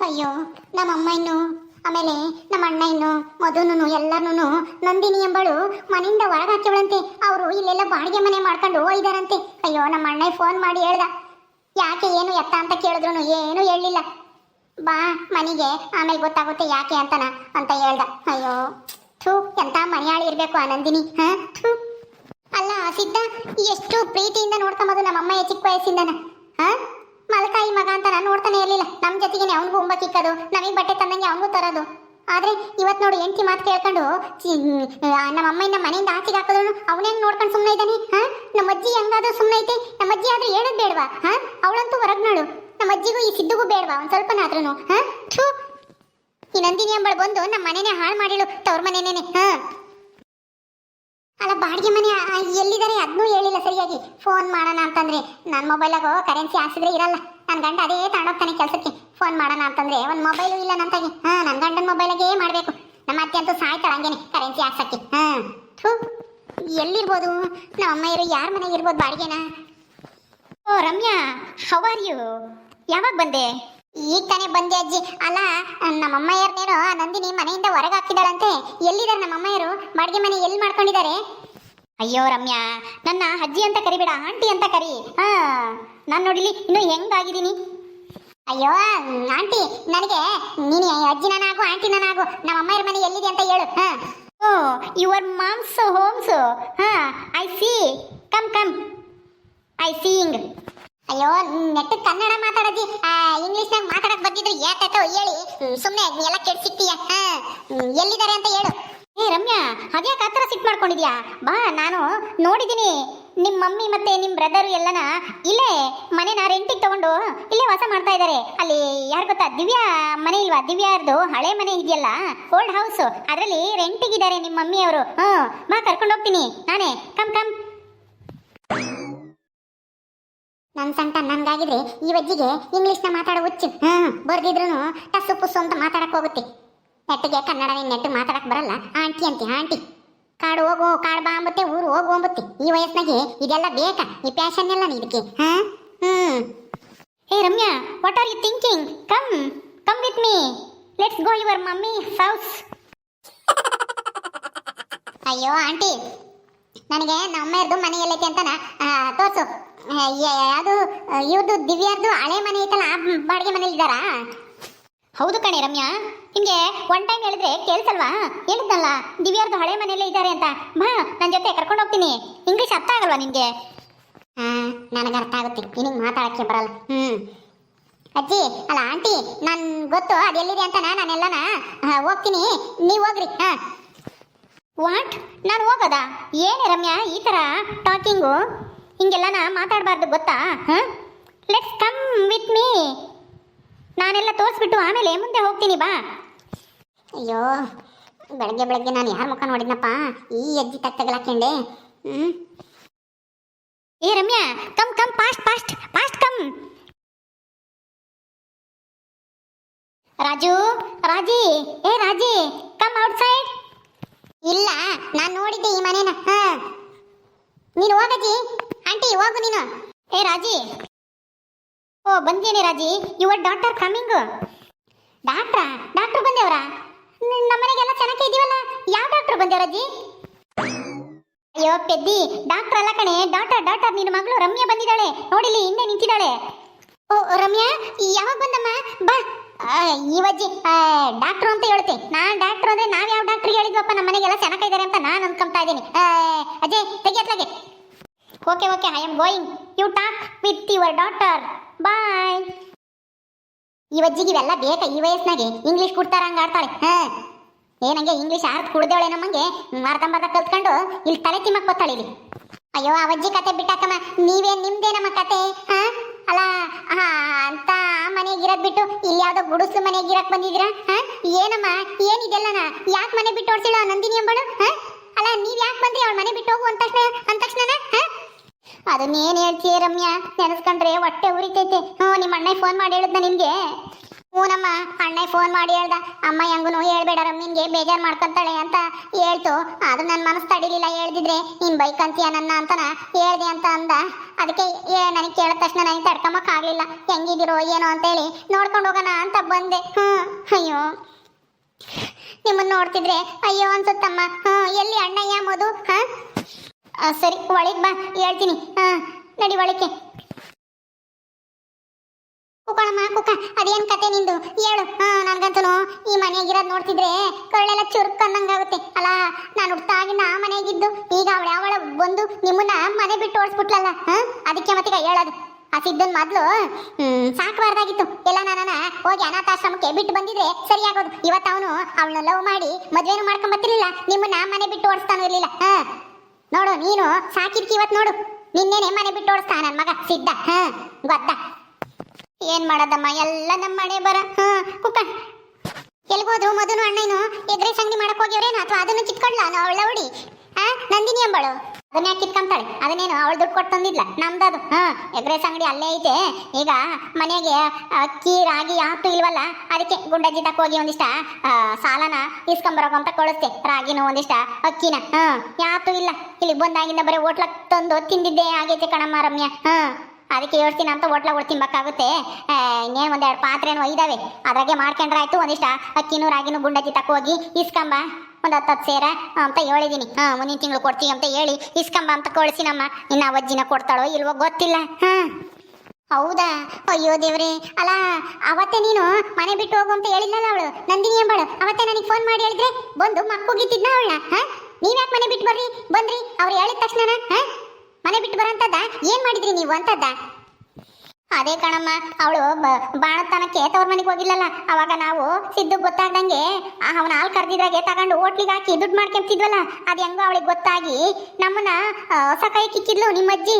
ಅಯ್ಯೋ ನಮ್ಮ ಅಮ್ಮ ಇನ್ನು, ಆಮೇಲೆ ನಮ್ಮ ಅಣ್ಣ ಇನ್ನು ಮಧುನು ಎಲ್ಲಾರ್ನು, ನಂದಿನಿ ಎಂಬಳು ಮನೆಯಿಂದ ಹೊರಗೆ ಹಾಕಿವಳಂತೆ ಅವರು ಇಲ್ಲೆಲ್ಲ ಬಾಡಿಗೆ ಮನೆ ಮಾಡ್ಕೊಂಡು ಹೋಗಿದಾರಂತೆ. ಅಯ್ಯೋ ನಮ್ಮ ಅಣ್ಣ ಫೋನ್ ಮಾಡಿ ಹೇಳ್ದ. ಯಾಕೆ ಏನು ಎತ್ತ ಅಂತ ಕೇಳಿದ್ರು ಏನು ಹೇಳಲಿಲ್ಲ. ಬಾ, ಮನೆಗೆ, ಆಮೇಲೆ ಗೊತ್ತಾಗುತ್ತೆ ಯಾಕೆ ಅಂತನ ಅಂತ ಹೇಳ್ದ. ಅಯ್ಯೋ, ಥೂ, ಎಂತ ಮನೆಯಾಳಿ ಇರ್ಬೇಕು ಆ ನಂದಿನಿ, ಹಾ, ಥೂ. ಅಲ್ಲ, ಸಿದ್ಧ, ಎಷ್ಟು ಪ್ರೀತಿಯಿಂದ ನೋಡ್ಕೊಂಬೋದು ನಮ್ಮ ಅಮ್ಮ ಚಿಕ್ಕ ವಯಸ್ಸಿಂದನ. ಮಲ್ಕಾಯಿ ಮಗ ಅಂತ ನಾನು ನೋಡ್ತಾನೆ ಇರಲಿಲ್ಲ. ನಮ್ಮ ಜೊತೆಗೆ ಅವನಿಗೂ ಉಂಬಕ್ಕಿಕ್ಕದು ನಮಗೆ ಬಟ್ಟೆ ತಂದಂಗೆ ಅವನಿಗೂ ತರೋದು. ಆದ್ರೆ ಇವತ್ತು ನೋಡು ಎಂಟಿ ಮಾತು ಕೇಳ್ಕೊಂಡು ನಮ್ಮ ಅಮ್ಮಯಿಂದ ಮನೆಯಿಂದ ಆಚೆಗೆ ಹಾಕಿದ್ರು ಅವನೇನು ನೋಡ್ಕೊಂಡು ಸುಮ್ಮನೆ ಇದ್ದಾನೆ ಹಾಂ? ನಮ್ಮ ಅಜ್ಜಿ ಹೆಂಗಾದ್ರೂ ಸುಮ್ಮನೆ ಐತೆ. ನಮ್ಮ ಅಜ್ಜಿ ಆದ್ರೂ ಹೇಳೋದು ಬೇಡವಾ? ಹಾಂ? ಅವಳಂತೂ ಹೊರಗ್ನಾಳು ನಮ್ಮ ಅಜ್ಜಿಗೂ ಈ ಸಿದ್ದುಗೂ ಬೇಡವಾ? ಒಂದ್ ಸ್ವಲ್ಪನಾದ್ರೂ ಹಾಂ? ಥೂ. ಈ ನಂದಿನಿ ಎಂಬಳು ಬಂದು ನಮ್ಮ ಮನೆನೇ ಹಾಳು ಮಾಡಿಳು. ತವ್ರ ಮನೆನೇನೆ, ಹಾಂ? ಅಲ್ಲ, ಬಾಡಿಗೆ ಮನೆ ಎಲ್ಲಿದ್ದಾರೆ ಅದನ್ನೂ ಹೇಳಿಲ್ಲ ಸರಿಯಾಗಿ. ಫೋನ್ ಮಾಡೋಣ ಅಂತಂದ್ರೆ. ನನ್ನ ಮೊಬೈಲಾಗ ಕರೆನ್ಸಿ ಹಾಕ್ಸಿದ್ರೆ ಇರಲ್ಲ. ನನ್ನ ಗಂಡ ಅದೇ ತಗೊಂಡೋಗ್ತಾನೆ ಕೆಲಸಕ್ಕೆ. ಫೋನ್ ಮಾಡೋಣ ಅಂತಂದ್ರೆ ಒಂದು ಮೊಬೈಲು ಇಲ್ಲ ನಂತಾಗೆ ಹಾ ನನ್ನ ಗಂಡನ ಮೊಬೈಲಾಗೇ ಮಾಡಬೇಕು. ನಮ್ಮ ಅತ್ತೆ ಅಂತೂ ಸಾಯ್ತಾಳ ಹಂಗೇನೆ ಕರೆನ್ಸಿ ಹಾಕ್ಸಕ್ಕೆ. ಹಾ. ಥೂ, ಎಲ್ಲಿರ್ಬೋದು? ನಮ್ಮ ಅಮ್ಮ ಇರೋ, ಯಾರ ಮನೆಗೆ ಇರ್ಬೋದು ಬಾಡಿಗೆನ? ಓ, ರಮ್ಯಾ ಹೌ ಆರ್ ಯು ಯಾವಾಗ ಬಂದೆ? ಈಗ ತಾನೇ ಬಂದೆ ಅಜ್ಜಿ. ಅಲ್ಲ, ನಮ್ಮ ಅಮ್ಮಯ್ಯರ್ನೇನೋ ನಂದಿನಿ ಮನೆಯಿಂದ ಹೊರಗೆ ಹಾಕಿದಾರಂತೆ ಎಲ್ಲಿದ್ದಾರೆ ನಮ್ಮ ಅಮ್ಮಯ್ಯರು? ಬಾಡಿಗೆ ಮನೆ ಎಲ್ಲಿ ಮಾಡ್ಕೊಂಡಿದ್ದಾರೆ? ಅಯ್ಯೋ ರಮ್ಯಾ, ನನ್ನ ಅಜ್ಜಿ ಅಂತ ಕರಿಬೇಡ, ಆಂಟಿ ಅಂತ ಕರಿ. ಹಾ, ನಾನು ನೋಡಿಲಿ, ಇನ್ನು ಹೆಂಗಾಗಿದ್ದೀನಿ? ಅಯ್ಯೋ, ಆಂಟಿ, ನನಗೆ ನೀನು ಅಜ್ಜಿ ನಾನಾಗು ಆಂಟಿ ನಾನಾಗು ನಮ್ಮ ಅಮ್ಮಯ್ಯರ ಮನೆ ಎಲ್ಲಿದೆ ಅಂತ ಹೇಳು, ಹಾ. ಓ ಯುವರ್ ಮಾಮ್ಸ್ ಹೋಮ್ಸ್ ಹಾ I see come come I seeing ಅಯ್ಯೋ ನೆಟ್ಟ ಕನ್ನಡ ಮಾತಾಡಜ್ಜಿ. ಇಂಗ್ಲೀಷ್ನಾಗ ಮಾತಾಡಕ್ ಬಂದಿದ್ರು ಯಾಕೋ ಹೇಳಿ. ಸುಮ್ಮನೆ ಎಲ್ಲ ಕೆಡ್ಸಿಕ್ತೀಯ, ಹಾ. ಎಲ್ಲಿದ್ದಾರೆ ಅಂತ ಹೇಳು. ಏ, ರಮ್ಯಾ ಅದ್ಯಾಕೆ ಆ ಥರ ಸಿಟ್ ಮಾಡ್ಕೊಂಡಿದ್ಯಾ? ಬಾ, ನಾನು ನೋಡಿದ್ದೀನಿ. ನಿಮ್ಮ ಮಮ್ಮಿ ಮತ್ತೆ ನಿಮ್ಮ ಬ್ರದರ್ ಎಲ್ಲನ ಇಲ್ಲೇ ಮನೆನ ರೆಂಟಿಗೆ ತಗೊಂಡು ಇಲ್ಲೇ ವಾಸ ಮಾಡ್ತಾ ಇದ್ದಾರೆ ಅಲ್ಲಿ ಯಾರು ಗೊತ್ತಾ? ದಿವ್ಯಾ ಮನೆ ಇಲ್ವಾ? ದಿವ್ಯಾರ್ದು ಹಳೆ ಮನೆ ಇದೆಯಲ್ಲ? ಓಲ್ಡ್ ಹೌಸ್ ಅದರಲ್ಲಿ ರೆಂಟಿಗಿದ್ದಾರೆ ನಿಮ್ಮ ಮಮ್ಮಿಯವರು ಹ್ಞೂ, ಬಾ ಕರ್ಕೊಂಡು ಹೋಗ್ತೀನಿ. ನಾನೇ ಕಮ್ ಕಮ್ ನನ್ನ ಸಂತ ನನ್ಗಾಗಿದ್ರೆ ಈ ವಜ್ಜಿಗೆ ನ ಮಾತಾಡೋ ಹುಚ್ಚು. ಹ್ಮ್ ಬರ್ದಿದ್ರು ಟಸ್ಸು ಪುಸ್ಸು ಅಂತ ಮಾತಾಡಕ್ ಹೋಗುತ್ತೆ. ನೆಟ್ಟಿಗೆ ಕನ್ನಡ ನೆಟ್ಟು ಮಾತಾಡಕ್ ಬರಲ್ಲ. ಆಂಟಿ ಅಂತಿ, ಆಂಟಿ. ಕಾಡು ಹೋಗು, ಕಾಡು ಬಾ ಅಂಬುತ್ತೆ, ಊರು ಹೋಗು ಅಂಬುತ್ತೆ. ಈ ವಯಸ್ಸಿನಾಗೆ ಇದೆಲ್ಲ ಬೇಕಾ? ಈ ಪ್ಯಾಷನ್ ಎಲ್ಲ ಇದಕ್ಕೆ, ಹಾ? ಹ್ಮ್. Hey Ramya what are you thinking come come with me let's go your mummy house ಅಯ್ಯೋ, ಆಂಟಿ. ನನಗೆ ನಮ್ಮ ಮನೆ ಎಲ್ಲೈತೆ ಅಂತ ತೋರ್ಸು. ಅದು ಇವ್ರದ್ದು ದಿವ್ಯಾರ್ದು ಹಳೆ ಮನೆ ಐತಲ್ಲ ಬಾಡಿಗೆ ಮನೇಲಿ ಇದ್ದಾರಾ ಹೌದು ಕಣೆ ರಮ್ಯಾ. ನಿಮಗೆ ಒನ್ ಟೈಮ್ ಹೇಳಿದ್ರೆ ಕೇಳಿಸಲ್ವಾ? ಹೇಳಿದ್ನಲ್ಲ ದಿವ್ಯಾರ್ದು ಹಳೆ ಮನೆಯಲ್ಲೇ ಇದ್ದಾರೆ ಅಂತ. ಬಾ ನನ್ನ ಜೊತೆ ಕರ್ಕೊಂಡು ಹೋಗ್ತೀನಿ. ಇಂಗ್ಲೀಷ್ ಅರ್ಥ ಆಗಲ್ವಾ ನಿಮಗೆ? ಹಾಂ ನನಗೆ ಅರ್ಥ ಆಗುತ್ತೆ. ನಿನಗೆ ಮಾತಾಡಕ್ಕೆ ಬರಲ್ಲ. ಹ್ಮ್. ಅಜ್ಜಿ, ಅಲ್ಲ, ಆಂಟಿ, ನನ್ ಗೊತ್ತು, ಅದು ಎಲ್ಲಿದೆ ಅಂತ ನಾನೆಲ್ಲನ? ಹೋಗ್ತೀನಿ. ನೀವು ಹೋಗ್ರಿ. ಹಾಂ. ವಾಟ್ ನಾನು ಹೋಗೋದಾ? ಏನೇ ರಮ್ಯಾ, ಈ ಥರ ಟಾಕಿಂಗು ಹಿಂಗೆಲ್ಲನ ಮಾತಾಡಬಾರ್ದು, ಗೊತ್ತಾ? ಹಾಂ? ಲೆಟ್ಸ್ ಕಮ್ ವಿತ್ ಮೀ ನಾನೆಲ್ಲ ತೋರಿಸ್ಬಿಟ್ಟು ಆಮೇಲೆ ಮುಂದೆ ಹೋಗ್ತೀನಿ ಬಾ. ಅಯ್ಯೋ ಬೆಳಗ್ಗೆ ಬೆಳಗ್ಗೆ ನಾನು ಯಾರ ಮುಖ ನೋಡಿದ್ನಪ್ಪ? ಈ ಅಜ್ಜಿ ತಕ್ಕ ಹ್ಞೂ ಏ Ramya come come fast fast fast come. Raju Raji ಏ ರಾಜಿ ಕಮ್ ಔಟ್ ಸೈಡ್ ಇಲ್ಲ ನಾನು ನೋಡಿದ್ದೆ ಈ ಮನೇನ. ಹಾ. ನೀನು ಹೋಗಜ್ಜಿ. ಆಂಟಿ ಹೋಗು ನೀನು. ಏ ರಾಜಿ. ಬಂದೇನೆ ರಾಜಿ? ಯುವರ್ ಡಾಕ್ಟರ್ ಕಮಿಂಗ್ ಡಾಕ್ಟ್ರಾ ಡಾಕ್ಟರ್ ಬಂದೇವ್ರಾ ನಮ್ಮನೆಗೆಲ್ಲ ಚೆನ್ನಾಗಿ ಇದೀವಲ್ಲ? ಯಾವ ಡಾಕ್ಟರ್ ಬಂದೇವ್ರ ರಾಜಿ? ಅಯ್ಯೋ ಪೆದ್ದಿ ಡಾಕ್ಟರ್ ಅಲ್ಲ ಕಣೆ. ಡಾಕ್ಟರ್ ಡಾಕ್ಟರ್ ನಿನ್ನ ಮಗಳು ರಮ್ಯಾ ಬಂದಿದ್ದಾಳೆ. ನೋಡಿಲಿ ಹಿಂದೆ ನಿಂತಿದ್ದಾಳೆ. ಓ ರಮ್ಯಾ ಯಾವಾಗ ಬಂದಮ್ಮ? ಬಾ. ಆ, ಈ ವಜ್ಜಿ ಡಾಕ್ಟ್ರು ಅಂತ ಹೇಳುತ್ತೆ ನಾನು ಡಾಕ್ಟ್ರು ಅಂದ್ರೆ ನಾವು ಯಾವ ಡಾಕ್ಟರ್ ಹೇಳಿದ್ವಪ್ಪ? ನಮ್ಮ ಮನೆಗೆಲ್ಲ ಚೆನ್ನಾಗಿದ್ದಾರೆ ಅಂತ ನಾನು ಅನ್ಕೊಂತಾ ಇದ್ದೀನಿ. Ajay ತೆಗಿಯತ್ಲಾಗೆ okay okay I am going you talk with your doctor bye. ಈ ವಜ್ಜಿಗೆ ಇವೆಲ್ಲ ಬೇಕಾ ಈ ವಯಸ್ಸಿನಾಗೆ? ಇಂಗ್ಲಿಷ್ ಕೊಡ್ತಾರ ಹಂಗ ಆಡ್ತಾಳೆ. ಹಾ. ಏನಂಗೆ ಇಂಗ್ಲಿಷ್ ಆರ್ತ್ ಕುಡ್ದೇವಳೆ ನಮ್ಮಂಗೆ ಬರ್ತಾ ಕಲ್ತ್ಕೊಂಡು ಇಲ್ಲಿ ತಲೆ ತಿಮ್ಮಕ್ಕೆ ಬತ್ತಾಳೆ ಇಲ್ಲಿ. ಅಯ್ಯೋ ಅವಜ್ಜಿ ಕತೆ ಬಿಟ್ಟಾಕಮ್ಮ. ನೀವೇ ನಿಮ್ದೇ ನಮ್ಮ ಕತೆ? ಹಾ? ಅಲ್ಲ ಅಂತ ಮನೆಗಿರೋದ್ ಬಿಟ್ಟು ಇಲ್ಲಿ ಯಾವ್ದೋ ಗುಡಿಸ್ಲು ಮನೆಗಿರಕ್ ಬಂದಿದ್ದೀರಾ? ಹಾ? ಏನಮ್ಮ? ಏನಿದೆಲ್ಲನ ಯಾಕೆ ಮನೆ ಬಿಟ್ಟು ಓಡಿಸಿಲ್ಲ ನಂದಿನಿ ಎಂಬಳು ಹಾ? ಅಲ್ಲ, ನೀವ್ ಯಾಕೆ ಬಂದ್ರಿ? ಅವಳ ಮನೆ ಬಿಟ್ಟು ಹೋಗು ಅಂದ ತಕ್ಷಣ ಅಂದ ತಕ್ಷಣ ಹಾ? ಅದನ್ನೇನ್ ಹೇಳ್ತೀಯ ರಮ್ಯಾ? ನೆನೆಸ್ಕೊಂಡ್ರೆ ಹೊಟ್ಟೆ ಉರಿತೈತೆ. ಹ್ಞೂ ನಿಮ್ಮ ಅಣ್ಣ ಫೋನ್ ಮಾಡಿ ಹೇಳಿದ್ನ ನಿನಗೆ? ಹ್ಞೂನಮ್ಮ ಅಣ್ಣ ಫೋನ್ ಮಾಡಿ ಹೇಳ್ದ. ಅಮ್ಮ ಹೆಂಗೂ ಹೇಳ್ಬೇಡ ರಮ್ಮಿನ್ಗೆ ಬೇಜಾರು ಮಾಡ್ಕೊಂತಾಳೆ ಅಂತ ಹೇಳ್ತು. ಅದು ನನ್ನ ಮನಸ್ಸು ತಡಿಲಿಲ್ಲ ಹೇಳ್ದಿದ್ರೆ. ನಿನ್ ಬೈಕ್ ಅಂತೀಯ ನನ್ನ ಅಂತನ ಹೇಳ್ದೆ ಅಂತ ಅಂದ. ಅದಕ್ಕೆ ನನಗೆ ಕೇಳಿದ ತಕ್ಷಣ ನನಗೆ ತಡ್ಕೊಂಬಕ್ ಆಗ್ಲಿಲ್ಲ. ಹೆಂಗಿದಿರೋ ಏನೋ ಅಂತೇಳಿ ನೋಡ್ಕೊಂಡು ಹೋಗೋಣ ಅಂತ ಬಂದೆ. ಹ್ಞೂ, ಅಯ್ಯೋ. ನಿಮ್ಮನ್ನ ನೋಡ್ತಿದ್ರೆ ಅಯ್ಯೋ ಅನ್ಸುತ್ತಮ್ಮ. ಹ್ಞೂ, ಎಲ್ಲಿ ಅಣ್ಣಯ್ಯ ಮದು ಹಾ? ಸರಿ, ಒಳಗೆ ಬಾ, ಹೇಳ್ತೀನಿ. ಹಾ ನಡಿ ಒಳಕ್ಕೆ. ಕುಕ್ಕಳಮ್ಮ ಕುಕ್ಕ ಅದೇನ್ ಕತೆ ನಿಂದು? ಹೇಳು. ಹಾಂ ನನಗಂತೂ ಈ ಮನೆಯಾಗಿರೋದ್ ನೋಡ್ತಿದ್ರೆ ಕಳ್ಳೆಲ್ಲ ಚುರುಕ್ ಅನ್ನಂಗಾಗುತ್ತೆ. ಅಲ್ಲ, ನಾನು ಹುಡ್ತಾಗಿ ನಾ ಮನೆಗಿದ್ದು, ಈಗ ಅವಳ ಅವಳ ಬಂದು ನಿಮ್ಮನ್ನ ಮನೆ ಬಿಟ್ಟು ಓಡಿಸ್ಬಿಟ್ಲಲ್ಲ ಹಾಂ ಅದಕ್ಕೆ ಮತ್ತೀಗ ಹೇಳೋದು. ಆ ಸಿದ್ದನ್ ಮೊದ್ಲು ಸಾಕಬಾರ್ದಾಗಿತ್ತು. ಎಲ್ಲ ನನ್ನ ಹೋಗಿ ಅನಾಥಾಶ್ರಮಕ್ಕೆ ಬಿಟ್ಟು ಬಂದಿದ್ರೆ ಸರಿಯಾಗೋದು. ಇವತ್ತು ಅವನು ಅವಳನ್ನ ಲವ್ ಮಾಡಿ ಮದ್ವೆನೂ ಮಾಡ್ಕೊಂಡ್ ಬರ್ತಿರ್ಲಿಲ್ಲ ನಿಮ್ಮನ್ನ ಮನೆ ಬಿಟ್ಟು ಓಡಿಸ್ತಾನು ಇರಲಿಲ್ಲ ಹಾ ನೋಡು, ನೀನು ಸಾಕಿದ್ಕಿ ಇವತ್ತು ನೋಡು. ನಿನ್ನೇನೆ ಮನೆ ಬಿಟ್ಟು ಓಡಿಸ್ತಾ ನನ್ನ ಮಗ, ಸಿದ್ಧ. ಹಾ, ಗೊತ್ತ. ಏನ್ ಮಾಡೋದಮ್ಮ, ಎಲ್ಲ ನಮ್ಮ ಮನೆ ಬರ. ಹಾ, ಕುಕ್ಕ. ಎಲ್ಗೋದು ಮಧುನು ಅಣ್ಣನು ಎಗ್ರೆ ಸಂಗಡಿ ಮಾಡಕ್ ಹೋಗ್ಯವ್ರೇನು ಅಥವಾ ಅದನ್ನು ಕಿತ್ಕೊಂಡ್ಲ? ಅವಳ ಹುಡಿ. ಹಾ ನಂದಿನಿ ಅಂಬಳು. ಅದನ್ನ ಕಿತ್ಕೊಂತಾಳೆ? ಅದನ್ನೇನು ಅವಳು ದುಡ್ಡು ಕೊಟ್ಟು ನಮ್ದು ನಮ್ದದು. ಹಾ ಎಗ್ರೆಸ್ ಅಂಗಡಿ ಅಲ್ಲೇ ಐತೆ. ಈಗ ಮನೆಗೆ ಅಕ್ಕಿ ರಾಗಿ ಯಾತು ಇಲ್ವಲ್ಲ ಅದಕ್ಕೆ ಗುಂಡಜ್ಜಿ ತಕ್ಕ ಹೋಗಿ ಒಂದಿಷ್ಟ ಆ, ಸಾಲನ ಇಸ್ಕೊಂಬರೋಕೆ ಅಂತ ಕಳಿಸ್ತೆ ರಾಗಿನ ಒಂದಿಷ್ಟ ಅಕ್ಕಿನ. ಹಾ ಯಾತು ಇಲ್ಲ. ಇಲ್ಲಿ ಬಂದಾಗಿಂದ ಬರೀ ಹೋಟ್ಲಕ್ ತಂದು ತಿಂದಿದ್ದೇ ಆಗೈತೆ ಕಣಮ್ಮ ರಮ್ಯ. ಹಾ. ಅದಕ್ಕೆ ಹೇಳ್ತೀನಿ ಅಂತ ಹೋಟ್ಲ ಒಟ್ಟು ತಿನ್ಬೇಕಾಗುತ್ತೆ. ಇನ್ನೇನು ಒಂದೆರಡು ಪಾತ್ರೆನೂ ಇದ್ದಾವೆ ಅದ್ರಾಗೆ ಮಾಡ್ಕೊಂಡ್ರೆ ಆಯ್ತು ಒಂದಿಷ್ಟ ಅಕ್ಕಿನೂ ರಾಗಿನೂ ಗುಂಡಜ್ಜಿ ತಕ್ಕ ಹೋಗಿ ಇಸ್ಕೊಂಬ. ಒಂದು ಹತ್ತು ಹತ್ತು ಸೇರ ಅಂತ ಹೇಳಿದೀನಿ. ಹಾ ಮುಂದಿನ ತಿಂಗಳು ಕೊಡ್ತೀವಿ ಅಂತ ಹೇಳಿ, ಇಸ್ಕೊಂಬ ಅಂತ ಕಳಿಸಿನಮ್ಮ. ಇನ್ನ ಅವಜ್ಜಿನ ಕೊಡ್ತಾಳೋ ಇಲ್ವೋ ಗೊತ್ತಿಲ್ಲ. ಹಾ. ಹೌದಾ? ಅಯ್ಯೋ ದೇವ್ರಿ. ಅಲ್ಲ, ಅವತ್ತೇ ನೀನು ಮನೆ ಬಿಟ್ಟು ಹೋಗು ಅಂತ ಹೇಳಿದ್ನಲ್ಲ ಅವಳು. ನಂದಿನಿ ಎಂಬಳು ಅವತ್ತೇ ನನಗೆ ಫೋನ್ ಮಾಡಿ ಹೇಳಿದ್ರೆ ಬಂದು ಮಕ್ಕುಗಿತ್ತಿದ್ನ ಅವಳ ಹಾ? ನೀವ್ಯಾಕೆ ಮನೆ ಬಿಟ್ಟು ಬರ್ರಿ? ಬಂದ್ರಿ. ಅವ್ರು ಹೇಳಿದ ತಕ್ಷಣ ಹಾ? ಮನೆ ಬಿಟ್ಟು ಬರೋಂಥದ್ದ? ಏನ್ ಮಾಡಿದ್ರಿ ನೀವು ಅಂತದ್ದ ಅದೇ ಕಣಮ್ಮ, ಅವಳು ಬಾಣತನಕ್ಕೆ ತವ್ರ ಮನೆಗೆ ಹೋಗಿಲ್ಲಲ್ಲ. ಅವಾಗ ನಾವು ಸಿದ್ದು ಗೊತ್ತಾಗ್ದಂಗೆ ಅವನ ಹಾಲು ಕರೆದಿದ್ರಾಗೆ ತಗೊಂಡು ಹೋಟ್ಲಿಗೆ ಹಾಕಿ ದುಡ್ಡು ಮಾಡ್ಕೊಂತಿದ್ವಲ್ಲ ಅದು ಹೆಂಗೋ ಅವಳಿಗೆ ಗೊತ್ತಾಗಿ ನಮ್ಮನ್ನ ಹೊಸ ಕೈ ಕಿಕ್ಕಿದ್ಲು ನಿಮ್ಮ ಅಜ್ಜಿ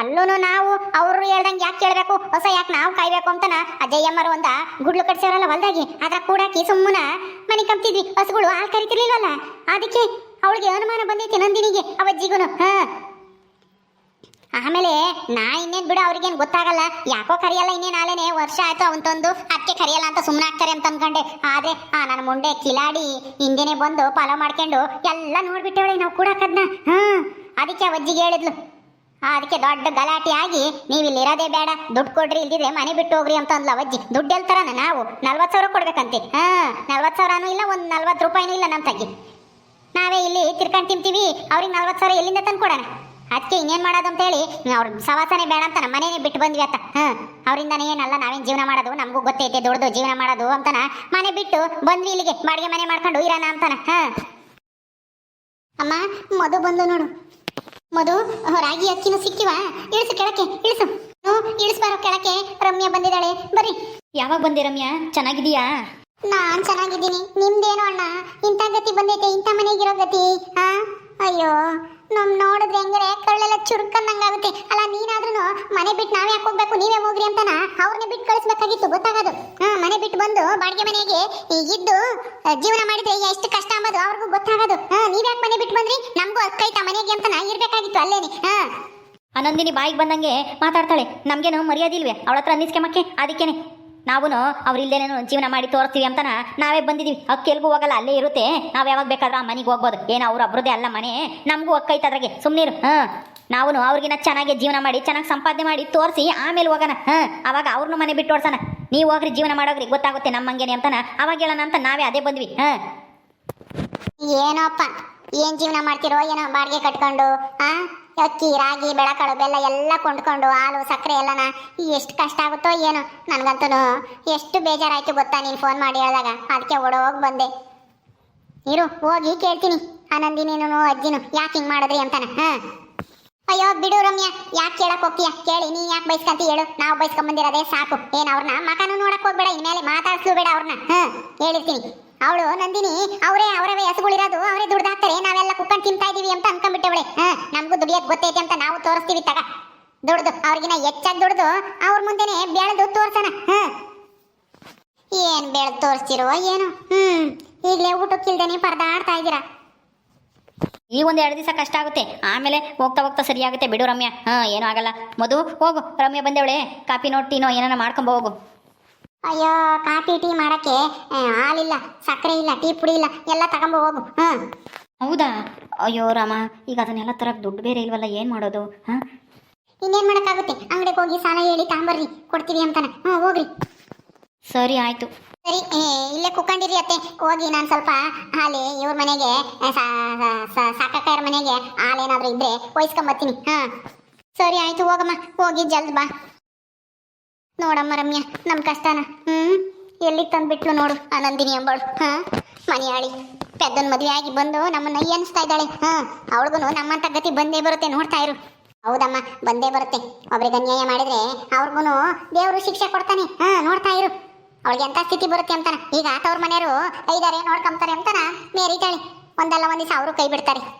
ಅಲ್ಲೂ ನಾವು, ಅವರು ಹೇಳ್ದಂಗೆ ಯಾಕೆ ಕೇಳಬೇಕು? ಹೊಸ ಯಾಕೆ ನಾವು ಕಾಯ್ಬೇಕು ಅಂತನ ಅಜಯ್ಯಮ್ಮರು ಒಂದ ಗುಡ್ಲು ಕಟ್ಸೋರಲ್ಲ ಹೊಲ್ದಾಗಿ. ಅದ್ರ ಕೂಡಾಕಿ ಸುಮ್ಮನ ಮನೆ ಕಂಪ್ತಿದ್ವಿ ಹಸುಗಳು ಹಾಲು ಕರಿತಿರ್ಲಿಲ್ಲಲ್ಲ ಅದಕ್ಕೆ ಅವಳಿಗೆ ಅನುಮಾನ ಬಂದೈತಿ ನಂದಿನಿಗೆ, ಅವಜ್ಜಿಗೂನು. ಹಾ. ಆಮೇಲೆ ನಾ ಇನ್ನೇನ್ ಬಿಡು, ಅವ್ರಿಗೇನ್ ಗೊತ್ತಾಗಲ್ಲ. ಯಾಕೋ ಕರಿಯಲ್ಲ, ಇನ್ನೇನ್ ಆಲೇನೆ ವರ್ಷ ಆಯ್ತು ಅವನ್ ತಂದು. ಅದಕ್ಕೆ ಕರಿಯಲ್ಲ ಅಂತ ಸುಮ್ಮನೆ ಆಗ್ತಾರೆ ಅಂತ ಅನ್ಕೊಂಡೆ. ಆದ್ರೆ, ಆ ನನ್ನ ಮುಂಡೆ ಕಿಲಾಡಿ, ಹಿಂದೆನೆ ಬಂದು ಫಾಲೋ ಮಾಡ್ಕೊಂಡು ಎಲ್ಲ ನೋಡ್ಬಿಟ್ಟವಳೆ ನಾವು ಕೂಡಕದ್ನ ಹ್ಮ್ ಅದಕ್ಕೆ ಅಜ್ಜಿಗೆ ಹೇಳಿದ್ಲು. ಅದಕ್ಕೆ ದೊಡ್ಡ ಗಲಾಟೆ ಆಗಿ, ನೀವು ಇಲ್ಲಿ ಇರೋದೇ ಬೇಡ, ದುಡ್ಡು ಕೊಡ್ರಿ, ಇಲ್ದಿದ್ರೆ ಮನೆ ಬಿಟ್ಟು ಹೋಗ್ರಿ ಅಂತ ಅಂದ್ಲ ಅವಜ್ಜಿ ದುಡ್ಡು ಎಲ್ತಾರನ ನಾವು? ನಲ್ವತ್ತು ಸಾವಿರ ಕೊಡ್ಬೇಕಂತೆ. ಹಾ, ನಲ್ವತ್ತು ಸಾವಿರನೂ ಇಲ್ಲ, ಒಂದು ನಲ್ವತ್ತು ರೂಪಾಯಿನೂ ಇಲ್ಲ ನಮ್ಮ ತಗ್ಗಿ ನಾವೇ ಇಲ್ಲಿ ತಿರ್ಕೊಂಡು ತಿಂತೀವಿ, ಅವ್ರಿಗೆ ನಲ್ವತ್ತು ಸಾವಿರ ಎಲ್ಲಿಂದ ತಂದು ಕೊಡೋಣ ಅದಕ್ಕೆ ಇನ್ನೇನು ಮಾಡೋದು ಅಂತ ಹೇಳಿ ಅವ್ರ ಸವಾಸನೆ ಬೇಡ ಅಂತ ನಮ್ಮ ಮನೇನೆ ಬಿಟ್ಟು ಬಂದ್ವಿ ಅತ್ತ. ಹಾಂ ಅವರಿಂದನೇ ಏನಲ್ಲ ನಾವೇನು ಜೀವನ ಮಾಡೋದು ನಮಗೂ ಗೊತ್ತೈತೆ ದೊಡ್ಡದು ಜೀವನ ಮಾಡೋದು ಅಂತನ ಮನೆ ಬಿಟ್ಟು ಬಂದ್ವಿ ಇಲ್ಲಿಗೆ ಬಾಡಿಗೆ ಮನೆ ಮಾಡ್ಕೊಂಡು ಇರೋಣ ಅಂತಾನ ಹಾಂ. ಅಮ್ಮ ಮಧು ಬಂದು ನೋಡು. ಮಧು ರಾಗಿ ಅಕ್ಕಿನ ಸಿಕ್ಕಿವಾ? ಇಳಿಸು ಕೆಳಕ್ಕೆ ಇಳಿಸು. ಇಳಿಸ್ಬಾರೋ ಕೆಳಕ್ಕೆ ರಮ್ಯಾ ಬಂದಿದ್ದಾಳೆ. ಬರ್ರಿ. ಯಾವಾಗ ಬಂದೆ ರಮ್ಯಾ? ಚೆನ್ನಾಗಿದೀಯಾ ನಾನ್ ಚೆನ್ನಾಗಿದ್ದೀನಿ. ನಿಮ್ದೇನು ಅಣ್ಣ? ಇಂಥ ಗತಿ ಬಂದೈತೆ ಇಂಥ ಮನೆಗಿರೋ ಗತಿ ಹಾ ಅಯ್ಯೋ. ನಮ್ ನೋಡಿದ್ರೆ ಹೆಂಗ್ರೆ ಕಳ್ಳೆಲ್ಲ ಚುರುಕಂದಂಗಾಗುತ್ತೆ. ಅಲ್ಲ ನೀನಾದ್ರೂ ಮನೆ ಬಿಟ್ಟು ನಾವೇ ಯಾಕೆ ಹೋಗ್ಬೇಕು? ನೀವೇ ಹೋಗ್ರಿ ಅಂತಾನ? ಅವ್ರನ್ನ ಬಿಟ್ಟು ಕಳಿಸ್ಬೇಕಾಗಿತ್ತು, ಗೊತ್ತಾಗೋದು. ಹಾ, ಮನೆ ಬಿಟ್ಟು ಬಂದು ಬಾಡಿಗೆ ಮನೆಗೆ ಇದ್ದು ಜೀವನ ಮಾಡಿದ್ರೆ ಎಷ್ಟು ಕಷ್ಟ ಅಂಬೋದು ಅವ್ರಿಗೂ ಗೊತ್ತಾಗೋದು. ಹಾ ನೀವ್ಯಾಕೆ ಮನೆ ಬಿಟ್ಟು ಬಂದ್ರಿ? ನಮಗೂ ಅಕ್ಕೈತ ಮನೆಗೆ ಅಂತನ ಇರ್ಬೇಕಾಗಿತ್ತು ಅಲ್ಲೇನೆ. ಹಾ. ಅನಂದಿನಿ ಬಾಯಿಗೆ ಬಂದಂಗೆ ಮಾತಾಡ್ತಾಳೆ. ನಮ್ಗೇನು ಮರ್ಯಾದಿಲ್ವೇ ಅವಳ ಹತ್ರ ಅನ್ನಿಸ್ಕೆಮಕ್ಕೆ ಅದಕ್ಕೇನೆ. ನಾವು ಅವ್ರು ಇಲ್ದೇನೇನು ಜೀವನ ಮಾಡಿ ತೋರಿಸ್ತೀವಿ ಅಂತನ ನಾವೇ ಬಂದಿದ್ದೀವಿ ಅಕ್ಕಿ ಎಲ್ಗೂ ಹೋಗಲ್ಲ, ಅಲ್ಲೇ ಇರುತ್ತೆ. ನಾವು ಯಾವಾಗ ಬೇಕಾದ್ರೂ ಆ ಮನೆಗೆ ಹೋಗ್ಬೋದು. ಏನು ಅವ್ರು ಒಬ್ರದೇ ಅಲ್ಲ ಮನೆ. ನಮಗೂ ಅಕ್ಕೈತೆ ಅದ್ರಾಗೆ. ಸುಮ್ಮನಿರು ಹಾಂ. ನಾವು ಅವ್ರಿಗಿನ ಚೆನ್ನಾಗಿ ಜೀವನ ಮಾಡಿ, ಚೆನ್ನಾಗಿ ಸಂಪಾದನೆ ಮಾಡಿ ತೋರಿಸಿ ಆಮೇಲೆ ಹೋಗೋಣ. ಹಾಂ. ಅವಾಗ ಅವ್ರನ್ನೂ ಮನೆ ಬಿಟ್ಟು ಓಡ್ಸೋಣ. ನೀವು ಹೋಗ್ರಿ, ಜೀವನ ಮಾಡೋಗ್ರಿ, ಗೊತ್ತಾಗುತ್ತೆ ನಮ್ಮಂಗೇನೆ ಅಂತನ. ಅವಾಗ ಹೇಳೋಣ ಅಂತ ನಾವೇ ಅದೇ ಬಂದ್ವಿ. ಹಾಂ. ಏನೋಪ್ಪ? ಏನು ಜೀವನ ಮಾಡ್ತಿರೋ? ಏನೋ ಬಾಡಿಗೆ ಕಟ್ಕೊಂಡು, ಆ? ಅಕ್ಕಿ, ರಾಗಿ, ಬೆಳಕಾಳು, ಬೆಲ್ಲ ಎಲ್ಲ ಕೊಂಡ್ಕೊಂಡು ಹಾಲು, ಸಕ್ಕರೆ ಎಲ್ಲನ ಎಷ್ಟು ಕಷ್ಟ ಆಗುತ್ತೋ ಏನೋ ನನಗಂತೂ ಎಷ್ಟು ಬೇಜಾರಾಯ್ತು ಗೊತ್ತಾ ನೀನು ಫೋನ್ ಮಾಡಿ ಹೇಳಿದಾಗ? ಅದಕ್ಕೆ ಓಡೋಗಿ ಬಂದೆ. ಇರು, ಹೋಗಿ ಕೇಳ್ತೀನಿ. ಆನಂದಿನೀನು ಅಜ್ಜಿನು. ಯಾಕೆ ಹಿಂಗ್ ಮಾಡಿದ್ರಿ ಅಂತಾನೆ, ಹಾ? ಅಯ್ಯೋ, ಬಿಡು ರಮ್ಯ. ಯಾಕೆ ಕೇಳಕ್ ಹೋಗ್ತೀಯ? ಕೇಳಿ, ನೀ ಯಾಕೆ ಬೈಸ್ಕಂತ ಹೇಳು. ನಾವು ಬೈಸ್ಕೊಂಡ್ ಬಂದಿರೋದೇ ಸಾಕು. ಏನ್ ಅವ್ರನ್ನ ಮಕನೂ ನೋಡಕ್ ಹೋಗ್ಬೇಡ, ಇನ್ಮೇಲೆ ಮಾತಾಡ್ಸು ಬೇಡ ಅವ್ರನ್ನ ಹಾ? ಹೇಳಿರ್ತೀನಿ. ಅವಳು, ನಂದಿನಿ, ಅವರೇ, ಅವರವೇ ಹೆಸಗಳಿರೋದು, ಅವರೇ ದುಡ್ದಾಕ್ತಾರೆ, ನಾವೆಲ್ಲ ಕುಕ್ಕಂಡ್ ತಿಂತಾ ಇದೀವಿ ಅಂತ ಅನ್ಕೊಂಡ್ಬಿಟ್ಟವಳೆ. ಹಾ, ನಮಗೂ ದುಡಿಯಕ್ ಗೊತ್ತೈತೆ ಅಂತ ನಾವು ತೋರಿಸ್ತೀವಿ ತಗ. ದುಡ್ದು ಅವ್ರಿಗಿನ ಹೆಚ್ಚಾಗಿ ದುಡ್ದು, ಅವ್ರ ಮುಂದೆನೆ ಬೆಳೆದು ತೋರ್ಸೋಣ. ಏನ್ ಬೆಳೆದು ತೋರಿಸ್ತಿರೋ ಏನು. ಹ್ಮ್, ಈಗಲೇ ಊಟಕ್ಕಿಲ್ದೇನೆ ಪರದಾಡ್ತಾ ಇದ್ದೀರಾ. ಈ ಒಂದು ಎರಡು ದಿವಸ ಕಷ್ಟ ಆಗುತ್ತೆ. ಆಮೇಲೆ ಹೋಗ್ತಾ ಹೋಗ್ತಾ ಸರಿಯಾಗುತ್ತೆ ಬಿಡು ರಮ್ಯಾ. ಹಾಂ, ಏನೂ ಆಗಲ್ಲ. ಮಧು, ಹೋಗು. ರಮ್ಯಾ ಬಂದೇವಳೆ. ಕಾಪಿ ಟೀನೋ, ಏನಾನ ಮಾಡ್ಕೊಂಬ ಹೋಗು. ಅಯ್ಯೋ ಕಾಫಿ ಟೀ ಮಾಡಕ್ಕೆ ಹಾಲಿಲ್ಲ ಸಕ್ಕರೆ ಇಲ್ಲ ಟೀ ಪುಡಿ ಇಲ್ಲ ಎಲ್ಲ ತಗೊಂಬ ಹೋಗು ಹೌದಾ? ಅಯ್ಯೋ ರಾಮ ಈಗ ಅದನ್ನೆಲ್ಲ ತರಕ್ಕೆ ದುಡ್ಡು ಬೇರೆ ಇಲ್ವಲ್ಲ ಏನು ಮಾಡೋದು ಹಾಂ? ಇನ್ನೇನ್ ಮಾಡಕ್ಕಾಗುತ್ತೆ? ಅಂಗಡಿಗೆ ಹೋಗಿ ಸಾಲ ಹೇಳಿ ತಗೊಂಬರ್ರಿ ಕೊಡ್ತೀವಿ ಅಂತಾನೆ ಹ್ಞೂ ಹೋಗ್ರಿ. ಸರಿ ಆಯಿತು. ಸರಿ ಇಲ್ಲೇ ಕುತ್ಕೊಂಡಿರಿ ಅತ್ತೆ ಹೋಗಿ ನಾನು ಸ್ವಲ್ಪ ಹಾಲಿ ಇವ್ರ ಮನೆಗೆ ಸಾಕಕ್ಕಯ್ಯರ ಮನೆಗೆ ಹಾಲೇನಾದ್ರೂ ಇದ್ರೆ ಒಯ್ಸ್ಕೊಂಬತ್ತೀನಿ ಹಾ. ಸರಿ ಆಯ್ತು ಹೋಗಮ್ಮ ಹೋಗಿ ಜಲ್ದ್ ಬಾ. ನೋಡಮ್ಮ ರಮ್ಯ ನಮ್ಮ ಕಷ್ಟನ, ಹ್ಮ್? ಎಲ್ಲಿ ತಂದ್ಬಿಟ್ಲು ನೋಡು ಆನಂದಿನಿ ನಂದಿನಿ ಹಾ? ಮನೆಯಾಳಿ, ಪೆದ್ದನ್ ಮದುವೆ ಆಗಿ ಬಂದು ನಮ್ಮನ್ನ ಎನ್ಸ್ತಾ ಇದ್ದಾಳೆ, ಹಾ? ಅವಳಿಗೂ ನಮ್ಮಂತ ಗತಿ ಬಂದೇ ಬರುತ್ತೆ ನೋಡ್ತಾ ಇರು. ಹೌದಮ್ಮ, ಬಂದೇ ಬರುತ್ತೆ. ಒಬ್ರಿಗೆ ಅನ್ಯಾಯ ಮಾಡಿದ್ರೆ ಅವ್ರಿಗೂ ದೇವರು ಶಿಕ್ಷೆ ಕೊಡ್ತಾನೆ, ಹ? ನೋಡ್ತಾ ಇರು. ಅವಳಿಗೆ ಎಂತ ಸ್ಥಿತಿ ಬರುತ್ತೆ ಅಂತಾನ? ಈಗ ಆತವ್ರ ಮನೆಯವರು ಐದಾರೆ ನೋಡ್ಕೊಂತಾರೆ ಅಂತಾನ? ಮೇರಿತಾಳೆ ಒಂದಲ್ಲ ಒಂದ್ ದಿವಸ ಅವರು ಕೈ ಬಿಡ್ತಾರೆ.